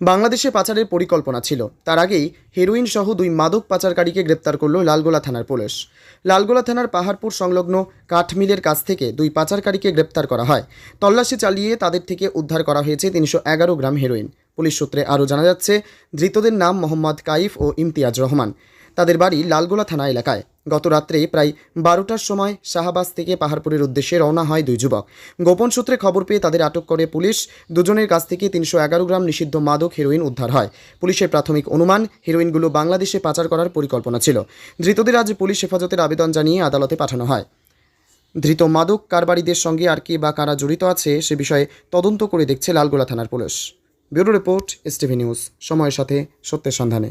বাংলাদেশে পাচারের পরিকল্পনা ছিল। তার আগেই হেরোইন সহ দুই মাদক পাচারকারীকে গ্রেপ্তার করল লালগোলা থানার পুলিশ। লালগোলা থানার পাহাড়পুর সংলগ্ন কাঠমিলের কাছ থেকে দুই পাচারকারীকে গ্রেপ্তার করা হয়। তল্লাশি চালিয়ে তাদের থেকে উদ্ধার করা হয়েছে তিনশো এগারো গ্রাম হেরোইন। পুলিশ সূত্রে আরও জানা যাচ্ছে, ধৃতদের নাম মোহাম্মদ কাইফ ও ইমতিয়াজ রহমান। তাদের বাড়ি লালগোলা থানা এলাকায়। গত রাত্রে প্রায় বারোটার সময় শাহবাজ থেকে পাহাড়পুরের উদ্দেশ্যে রওনা হয় দুই যুবক। গোপন সূত্রে খবর পেয়ে তাদের আটক করে পুলিশ। দুজনের কাছ থেকে তিনশো এগারো গ্রাম নিষিদ্ধ মাদক হেরোইন উদ্ধার হয়। পুলিশের প্রাথমিক অনুমান, হেরোইনগুলো বাংলাদেশে পাচার করার পরিকল্পনা ছিল। ধৃতদের আজ পুলিশ হেফাজতের আবেদন জানিয়ে আদালতে পাঠানো হয়। ধৃত মাদক কারবারিদের সঙ্গে আর কে বা কারা জড়িত আছে সে বিষয়ে তদন্ত করে দেখছে লালগোলা থানার police. Bureau report STV news. সময়ের সাথে সত্যের সন্ধানে।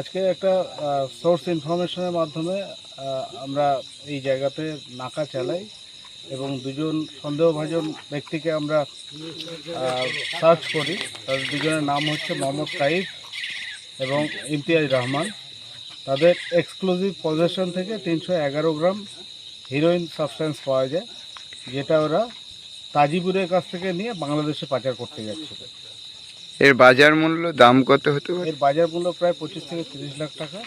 আজকে একটা সোর্স ইনফরমেশনের মাধ্যমে আমরা এই জায়গাতে নাকা চালাই এবং দুজন সন্দেহভাজন ব্যক্তিকে আমরা সার্চ করি। তাদের দুজনের নাম হচ্ছে মোহাম্মদ কাইফ এবং ইমতিয়াজ রহমান। তাদের এক্সক্লুসিভ পজিশন থেকে তিনশো এগারো গ্রাম হিরোইন সাবস্টেন্স পাওয়া যায়, যেটা ওরা তাজিপুরের কাছ থেকে নিয়ে বাংলাদেশে পাচার করতে যাচ্ছিল এর বাজার মূল্য দাম কত হতে পারে? এর বাজার মূল্য প্রায় পঁচিশ থেকে তিরিশ লাখ টাকা।